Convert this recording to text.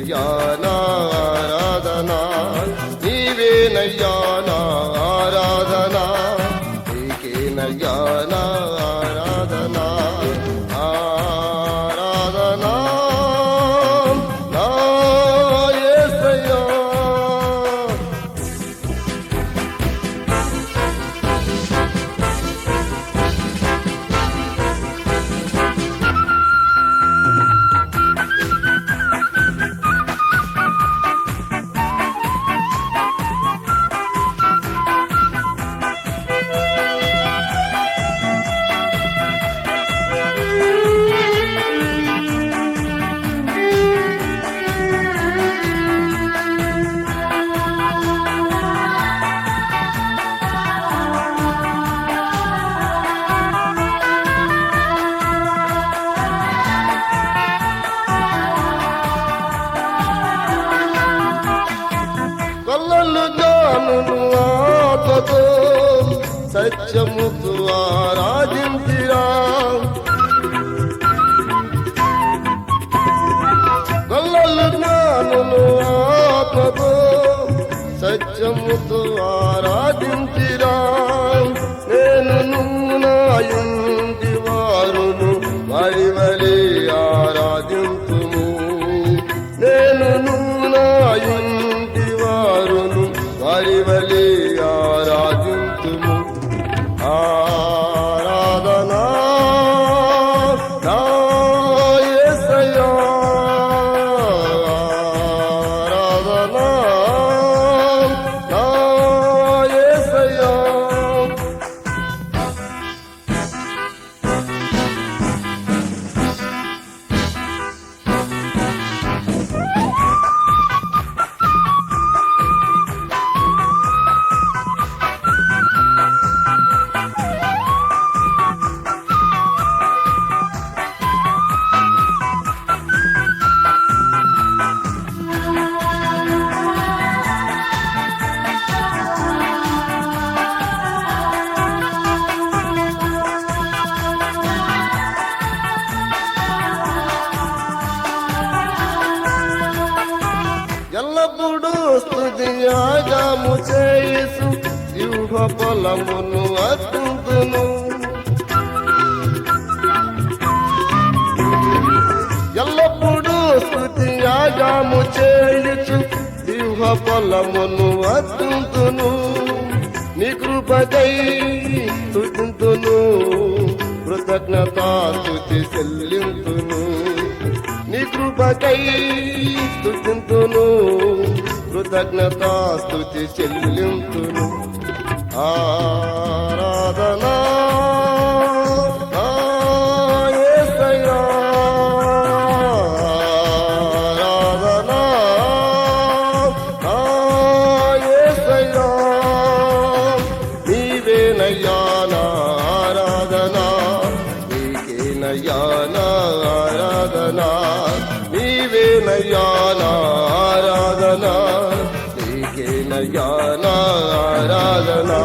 నీకేనయ్యా నా ఆరాధన నీవేనయ్యా సత్యముతో ఆరాధించిరా. కొల్లలు జ్ఞానును ఆత్మతో సత్యముతో స్థుతి యాగము చేసు సింహ పొలమును అర్పింతును. ఎల్లప్పుడూ స్థుతి యాగము చేయుచు సింహ పొలమును అర్పింతును. నీ కృపదై స్థుతింతును కృతజ్ఞతా స్థుతి చెల్లింతును. నీ కృపకై కృతజ్ఞతాస్తుతి చెల్లింతును. ఆరాధనా. ఆరాధనా. నా యేసయ్యా. నీవేనయ్యా ఆరాధనా. నీకేనయ్యా నా ఆరాధనా. నీవేనయ్యా నా ఆరాధనా నీకేనయ్యా నా ఆరాధనా